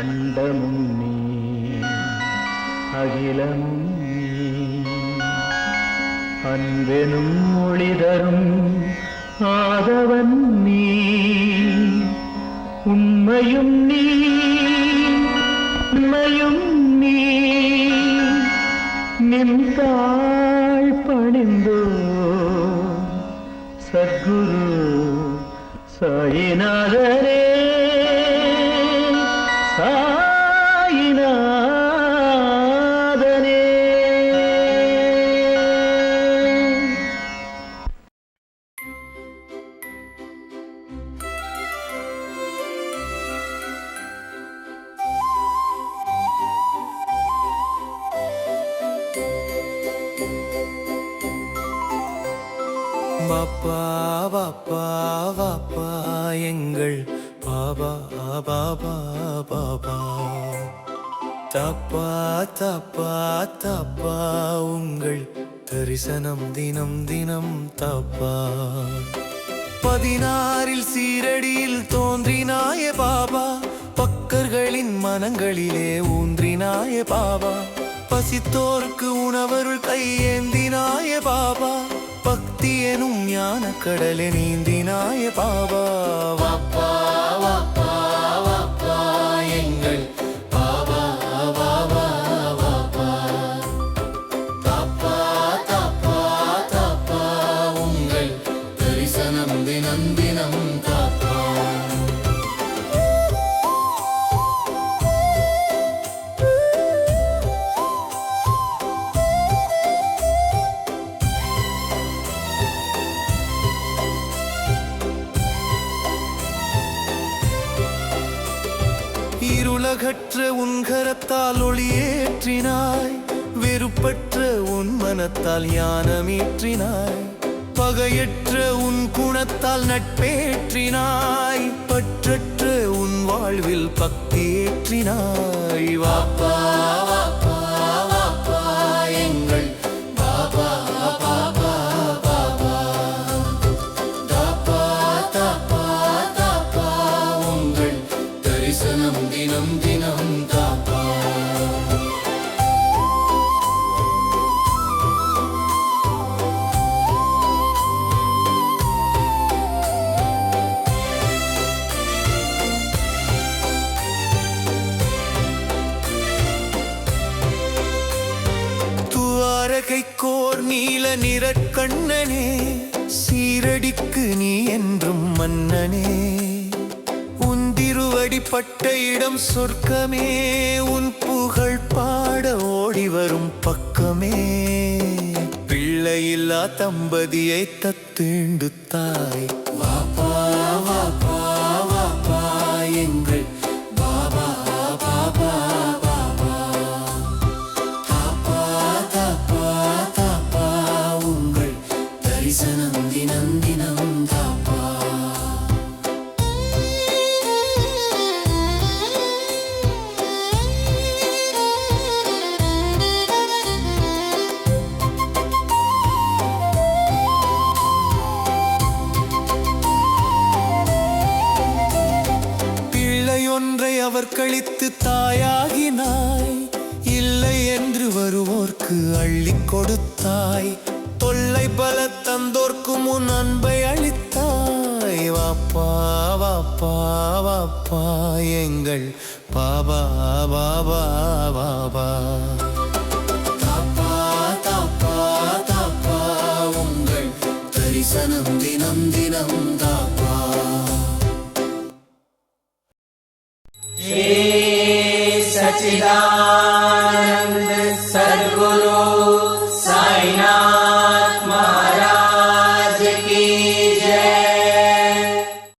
அண்டமும் நீ அகிலமும் அன்பெனும் மொழி ஆதவன் நீ உண்மையும் நீ உண்மையும் நீ. நின்றாள் பணிந்தோ சத்குரு சாயிநாதரே. பாப்பா பாப்பா பாப்பா எங்கள் பாபா பாபா பாபா. தப்பா தப்பா தப்பா உங்கள் தரிசனம் தினம் தினம் தப்பா. பதினாறில் சீரடியில் தோன்றினாய பாபா. பக்கர்களின் மனங்களிலே ஊன்றினாய பாபா. பசித்தோர்க்கு உணவருள் கையே எனும் ஞான கடலை நீந்தினாய பாபா. வாப்பா வாப்பா வாப்பா எங்கள் பாபா பாபா வாப்பா. தாப்பா தாப்பா தாப்பா உங்கள் தரிசனம் தினந்த உலகற்ற உன் கரத்தால் ஒளியேற்றினாய். வெறுப்பற்ற உன் மனத்தால் ஞானமேற்றினாய். பகையற்ற உன் குணத்தால் நட்பேற்றினாய். பற்றற்ற உன் வாழ்வில் பக்தியேற்றினாய் துவாரகை நீல நிறக்கண்ணனே சீரடிக்கு நீ என்றும் மன்னனே. உன் திருவடிப்பட்ட இடம் சொர்க்கமே உன் புகழ் பாட ஓடி வரும் பக்கமே. பிள்ளையில்லா தம்பதியை தத்தீண்டு தாய் அவர் கழித்து தாயாகினாய். இல்லை என்று வருவோர்க்கு அள்ளி கொடுத்தாய். தொல்லை பல தந்தோர்க்கு முன் அன்பை அளித்தாய். வாப்பா வாப்பா வாப்பா எங்கள் பாபா பாபா பாபா. தாப்பா தாப்பா தாப்பா உங்கள் தரிசனம் தினம் தினம் தாப்பா. सचिदानन्दरूपाय